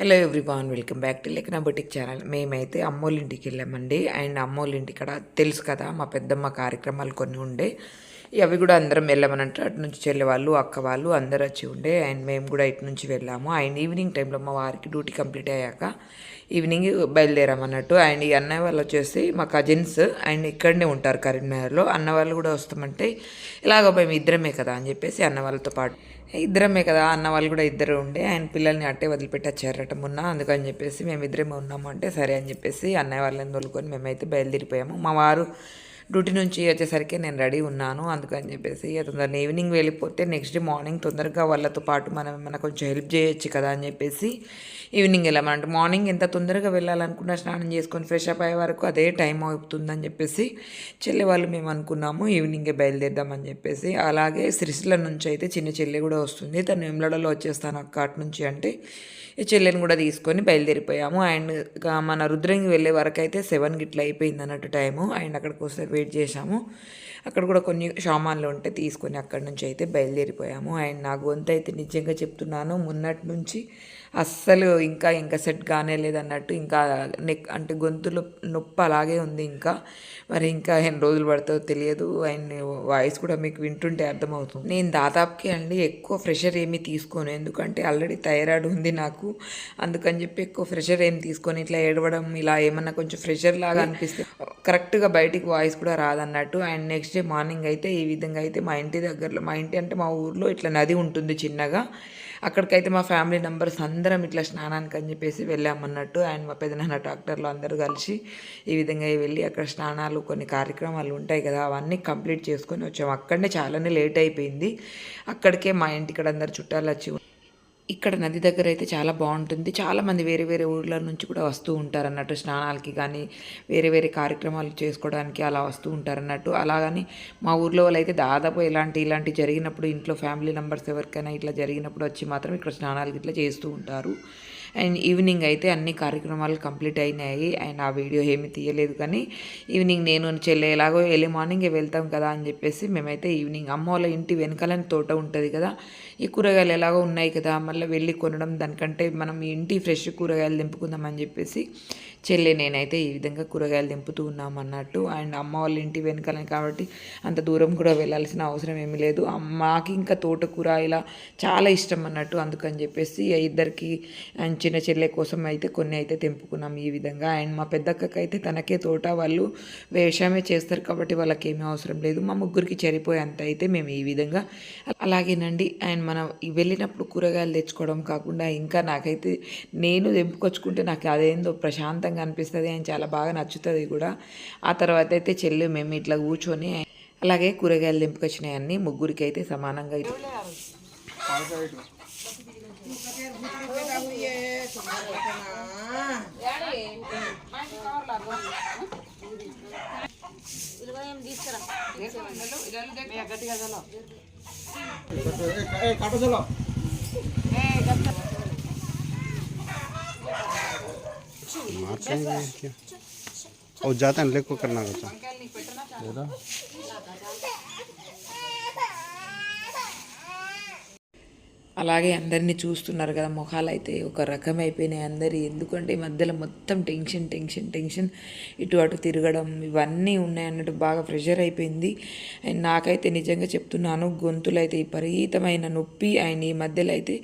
Hello everyone welcome back to లెక్న boutique channel మేమైతే అమ్మోళ్ళ ఇంటికి వెళ్ళామండి. అండ్ అమ్మోళ్ళ ఇంటి ఇక్కడ తెలుసు కదా మా పెద్దమ్మ కార్యక్రమాలు కొన్ని ఉండే. అవి కూడా అందరం వెళ్ళామనంటే అటు నుంచి చెల్లె వాళ్ళు అక్క వాళ్ళు అందరు వచ్చి ఉండే అండ్ మేము కూడా ఇటు నుంచి వెళ్ళాము. అండ్ ఈవినింగ్ టైంలో మా వారికి డ్యూటీ కంప్లీట్ అయ్యాక ఈవినింగ్ బయలుదేరామన్నట్టు. అండ్ ఈ అన్నయ్య వాళ్ళు వచ్చేసి మా కజిన్స్ అండ్ ఇక్కడనే ఉంటారు కరీంనగర్లో. అన్న వాళ్ళు కూడా వస్తామంటే ఇలాగ మేము ఇద్దరమే కదా అని చెప్పేసి అన్న వాళ్ళతో పాటు. ఇద్దరమే కదా అన్న వాళ్ళు కూడా ఇద్దరు ఉండే ఆయన పిల్లల్ని అట్టే వదిలిపెట్టి వచ్చారట మొన్న. అందుకని చెప్పేసి మేము ఇద్దరమే ఉన్నాము అంటే సరే అని చెప్పేసి అన్నయ్య వాళ్ళని తోలుకొని మేమైతే బయలుదేరిపోయాము. మా వారు డ్యూటీ నుంచి వచ్చేసరికి నేను రెడీ ఉన్నాను. అందుకని చెప్పేసి తొందరగా ఈవినింగ్ వెళ్ళిపోతే నెక్స్ట్ డే మార్నింగ్ తొందరగా వాళ్ళతో పాటు మనం ఏమైనా కొంచెం హెల్ప్ చేయొచ్చు కదా అని చెప్పేసి ఈవినింగ్ వెళ్ళామంటే. మార్నింగ్ ఎంత తొందరగా వెళ్ళాలనుకున్నా స్నానం చేసుకొని ఫ్రెష్ అప్ అయ్యే వరకు అదే టైం అవుతుందని చెప్పేసి చెల్లె వాళ్ళు మేము అనుకున్నాము ఈవినింగే బయలుదేరదామని చెప్పేసి. అలాగే సిరిసిల నుంచి అయితే చిన్న చెల్లె కూడా వస్తుంది. తను వెమ్లడలో వచ్చేస్తాను అక్క అటు నుంచి అంటే. ఈ చెల్లెని కూడా తీసుకొని బయలుదేరిపోయాము. అండ్ మన రుద్రంగి వెళ్ళే వరకు అయితే సెవెన్ గిట్ల అయిపోయింది అన్నట్టు టైము. అండ్ అక్కడికి వస్తే వెయిట్ చేసాము అక్కడ కూడా కొన్ని సామాన్లు ఉంటే తీసుకొని అక్కడి నుంచి అయితే బయలుదేరిపోయాము. అండ్ నా గొంతు అయితే నిజంగా చెప్తున్నాను. మొన్నటి నుంచి అస్సలు ఇంకా ఇంకా సెట్ కానే లేదన్నట్టు ఇంకా నెక్ అంటే గొంతులో నొప్పి అలాగే ఉంది ఇంకా. మరి ఇంకా ఎన్ని రోజులు పడుతుందో తెలియదు. అండ్ వాయిస్ కూడా మీకు వింటుంటే అర్థమవుతుంది. నేను దాదాపుకి అండి ఎక్కువ ప్రెషర్ ఏమీ తీసుకోను. ఎందుకంటే ఆల్రెడీ థైరాయిడ్ ఉంది నాకు. అందుకని చెప్పి ఎక్కువ ప్రెషర్ ఏం తీసుకొని. ఇట్లా ఏడవడం ఇలా ఏమన్నా కొంచెం ప్రెషర్ లాగా అనిపిస్తే కరెక్ట్గా బయటికి వాయిస్ కూడా రాదన్నట్టు. అండ్ నెక్స్ట్ డే మార్నింగ్ అయితే ఈ విధంగా అయితే మా ఇంటి దగ్గరలో మా ఇంటి అంటే మా ఊర్లో ఇట్లా నది ఉంటుంది చిన్నగా. అక్కడికైతే మా ఫ్యామిలీ మెంబర్స్ అందరం ఇట్లా స్నానానికి అని చెప్పేసి వెళ్ళామన్నట్టు అండ్ మా పెదనాన్న డాక్టర్లు అందరూ కలిసి ఈ విధంగా వెళ్ళి అక్కడ స్నానాలు కొన్ని కార్యక్రమాలు ఉంటాయి కదా అవన్నీ కంప్లీట్ చేసుకొని వచ్చాము అక్కడనే చాలానే లేట్ అయిపోయింది. అక్కడికే మా ఇంటికి అందరు చుట్టాలు వచ్చి ఇక్కడ నది దగ్గర అయితే చాలా బాగుంటుంది. చాలామంది వేరే వేరే ఊర్ల నుంచి కూడా వస్తూ ఉంటారు అన్నట్టు స్నానాలకి కానీ వేరే వేరే కార్యక్రమాలు చేసుకోవడానికి అలా వస్తూ ఉంటారు అన్నట్టు అలాగని మా ఊర్లో వాళ్ళు అయితే దాదాపు ఇలాంటి ఇలాంటి జరిగినప్పుడు ఇంట్లో ఫ్యామిలీ మెంబర్స్ ఎవరికైనా ఇట్లా జరిగినప్పుడు వచ్చి మాత్రం ఇక్కడ స్నానాలకి ఇట్లా చేస్తూ ఉంటారు. అండ్ ఈవినింగ్ అయితే అన్ని కార్యక్రమాలు కంప్లీట్ అయినాయి. అండ్ ఆ వీడియో ఏమీ తీయలేదు కానీ ఈవినింగ్ నేను చెల్లె ఎలాగో ఎర్లీ మార్నింగే వెళ్తాం కదా అని చెప్పేసి మేమైతే ఈవినింగ్ అమ్మ వాళ్ళ ఇంటి వెనకాలని తోట ఉంటుంది కదా ఈ కూరగాయలు ఎలాగో ఉన్నాయి కదా మళ్ళీ వెళ్ళి కొనడం దానికంటే మనం ఇంటి ఫ్రెష్ కూరగాయలు దింపుకుందాం అని చెప్పేసి చెల్లె నేనైతే ఈ విధంగా కూరగాయలు దింపుతూ ఉన్నాం అన్నట్టు. అండ్ అమ్మ వాళ్ళ ఇంటి వెనకాలని కాబట్టి అంత దూరం కూడా వెళ్ళాల్సిన అవసరం ఏమీ లేదు. అమ్మకి ఇంకా తోటకూర ఇలా చాలా ఇష్టం అన్నట్టు అందుకని చెప్పేసి ఇద్దరికి అండ్ చిన్న చెల్లె కోసం అయితే కొన్ని అయితే తెంపుకున్నాం ఈ విధంగా. అండ్ మా పెద్దక్కకి అయితే తనకే తోట వాళ్ళు వ్యవసాయమే చేస్తారు కాబట్టి వాళ్ళకి ఏమీ అవసరం లేదు. మా ముగ్గురికి సరిపోయేంత అయితే మేము ఈ విధంగా అలాగేనండి. అండ్ మనం వెళ్ళినప్పుడు కూరగాయలు తెచ్చుకోవడం కాకుండా ఇంకా నాకైతే నేను తెంపుకొచ్చుకుంటే నాకు అదేందో ప్రశాంతంగా అనిపిస్తుంది అండ్ చాలా బాగా నచ్చుతుంది కూడా. ఆ తర్వాత అయితే చెల్లి మేము ఇట్లా కూర్చొని అలాగే కూరగాయలు తెంపుకొచ్చినాయన్నీ ముగ్గురికి అయితే సమానంగా తీసుకురా मारते हैं और ज़्यादा लेको करना होता है। అలాగే అందరినీ చూస్తున్నారు కదా ముఖాలు అయితే ఒక రకం అయిపోయినాయి అందరి. ఎందుకంటే ఈ మధ్యలో మొత్తం టెన్షన్ టెన్షన్ టెన్షన్. ఇటు అటు తిరగడం ఇవన్నీ ఉన్నాయి అన్నట్టు బాగా ప్రెషర్ అయిపోయింది. అండ్ నాకైతే నిజంగా చెప్తున్నాను గొంతులు అయితే విపరీతమైన నొప్పి. అండ్ ఈ మధ్యలో అయితే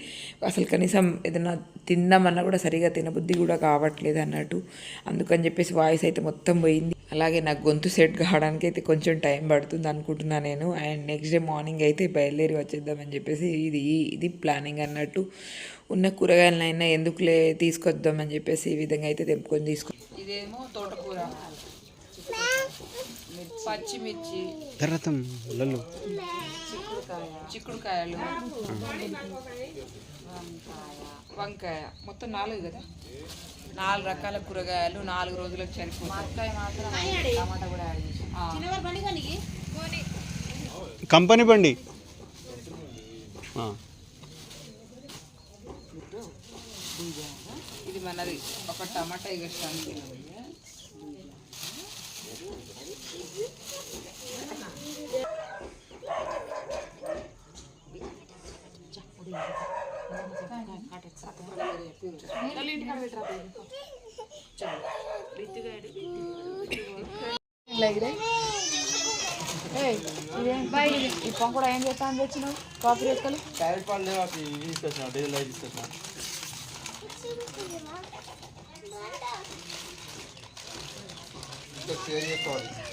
అసలు కనీసం ఏదైనా తిందామన్నా కూడా సరిగా తినబుద్ధి కూడా కావట్లేదు అన్నట్టు. అందుకని చెప్పేసి వాయిస్ అయితే మొత్తం పోయింది. అలాగే నాకు గొంతు సెట్ కావడానికి అయితే కొంచెం టైం పడుతుంది అనుకుంటున్నా నేను. అండ్ నెక్స్ట్ డే మార్నింగ్ అయితే బయలుదేరి వచ్చేద్దామని చెప్పేసి ఇది ఇది ప్లానింగ్ అన్నట్టు ఉన్న కూరగాయలనైనా ఎందుకులే తీసుకొద్దామని చెప్పేసి ఈ విధంగా అయితే తెంపుకొని తీసుకో ఇదేమో తోటకూర. పచ్చిమిర్చి తర్వాత చిక్కుడుకాయలు వంకాయ మొత్తం నాలుగు కదా? నాలుగు రకాల కూరగాయలు నాలుగు రోజులకు సరిపోతాయి. టమాటా కూడా కంపెనీ బండి. ఇది మనది. ఒక టమాటా ఇక ఈ పొంగ కూడా ఏం చేస్తాను తెచ్చినావు కాఫీ రెక్కలు టైర్ పాలు లేవు అవి తీసుకొచ్చిన డీజిల్ అవి తీసుకొచ్చిన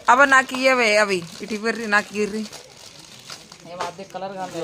అవ నాకు ఇయ్యవే అవి. ఇటు ఇవ్వర్రి నాకు ఇర్రి ఏం అద్దె కలర్ కాదు.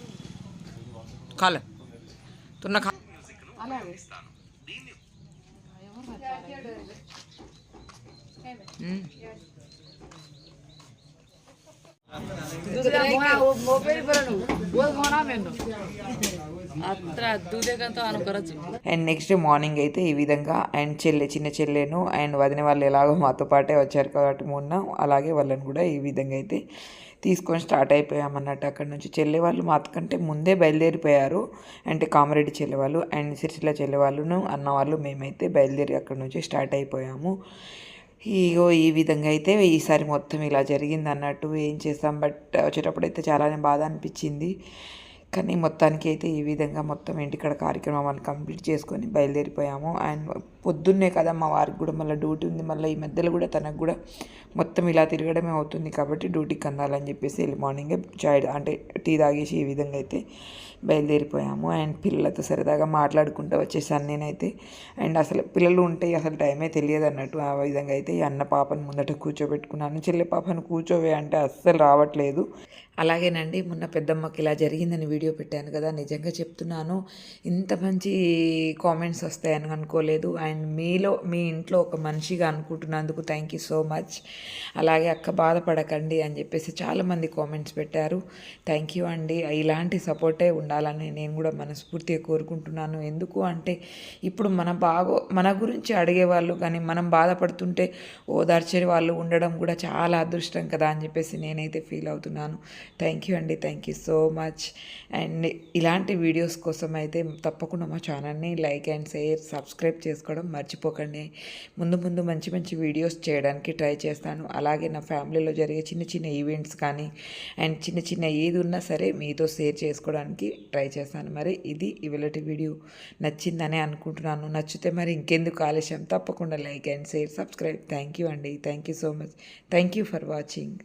खा तो ना खा ಮೊಬೈಲ್ ಬರೋಣ ಓದ್ అండ్ నెక్స్ట్ మార్నింగ్ అయితే ఈ విధంగా అండ్ చెల్లె చిన్న చెల్లెను అండ్ వదిన వాళ్ళు ఎలాగో మాతో పాటే వచ్చారు కాబట్టి మొన్న అలాగే వాళ్ళని కూడా ఈ విధంగా అయితే తీసుకొని స్టార్ట్ అయిపోయామన్నట్టు అక్కడ నుంచి. చెల్లె వాళ్ళు మాతకంటే ముందే బయలుదేరిపోయారు. అంటే కామరెడ్డి చెల్లె వాళ్ళు అండ్ సిరిసిల్ల చెల్లె వాళ్ళును అన్న వాళ్ళు మేమైతే బయలుదేరి అక్కడ నుంచి స్టార్ట్ అయిపోయాము. ఇగో ఈ విధంగా అయితే ఈసారి మొత్తం ఇలా జరిగింది అన్నట్టు ఏం చేస్తాం. బట్ వచ్చేటప్పుడు అయితే చాలానే బాధ అనిపించింది. కానీ మొత్తానికి అయితే ఈ విధంగా మొత్తం ఇంటికాడ కార్యక్రమాన్ని కంప్లీట్ చేసుకొని బయలుదేరిపోయాము. అండ్ పొద్దున్నే కదా మా వారికి కూడా మళ్ళీ డ్యూటీ ఉంది. మళ్ళీ ఈ మధ్యలో కూడా తనకు కూడా మొత్తం ఇలా తిరగడమే అవుతుంది కాబట్టి డ్యూటీకి అందాలని చెప్పేసి వెళ్ళి మార్నింగే చాయ్ అంటే టీ తాగేసి ఈ విధంగా అయితే బయలుదేరిపోయాము. అండ్ పిల్లలతో సరదాగా మాట్లాడుకుంటూ వచ్చేసాను నేనైతే. అండ్ అసలు పిల్లలు ఉంటే అసలు టైమే తెలియదు అన్నట్టు ఆ విధంగా అయితే ఈ అన్న పాపను ముందట కూర్చోబెట్టుకున్నాను. చెల్లె పాపను కూర్చోవే అంటే అస్సలు రావట్లేదు. అలాగేనండి మొన్న పెద్దమ్మకి ఇలా జరిగిందని వీడియో పెట్టాను కదా నిజంగా చెప్తున్నాను. ఇంత మంచి కామెంట్స్ వస్తాయని అనుకోలేదు. అండ్ అండ్ మీలో మీ ఇంట్లో ఒక మనిషిగా అనుకుంటున్నందుకు థ్యాంక్ యూ సో మచ్ అలాగే అక్క బాధపడకండి అని చెప్పేసి చాలామంది కామెంట్స్ పెట్టారు. థ్యాంక్ యూ అండి. ఇలాంటి సపోర్టే ఉండాలని నేను కూడా మనస్ఫూర్తిగా కోరుకుంటున్నాను. ఎందుకు అంటే ఇప్పుడు మన బాగో మన గురించి అడిగేవాళ్ళు కానీ మనం బాధపడుతుంటే ఓదార్చే వాళ్ళు ఉండడం కూడా చాలా అదృష్టం కదా అని చెప్పేసి నేనైతే ఫీల్ అవుతున్నాను. థ్యాంక్ యూ అండి. Thank you so much and ఇలాంటి వీడియోస్ కోసం అయితే తప్పకుండా మా ఛానల్ని లైక్ అండ్ షేర్ సబ్స్క్రైబ్ చేసుకోవడం మర్చిపోకండి. ముందు ముందు మంచి మంచి వీడియోస్ చేయడానికి ట్రై చేస్తాను. అలాగే నా ఫ్యామిలీలో జరిగే చిన్న చిన్న ఈవెంట్స్ కానీ అండ్ చిన్న చిన్న ఏది ఉన్నా సరే మీతో షేర్ చేసుకోవడానికి ట్రై చేస్తాను. మరి ఇది ఇవాళటి వీడియో. నచ్చిందని అనుకుంటున్నాను. నచ్చితే మరి ఇంకెందుకు ఆలస్యం? తప్పకుండా like and share subscribe. Thank you అండి. Thank you so much. Thank you for watching.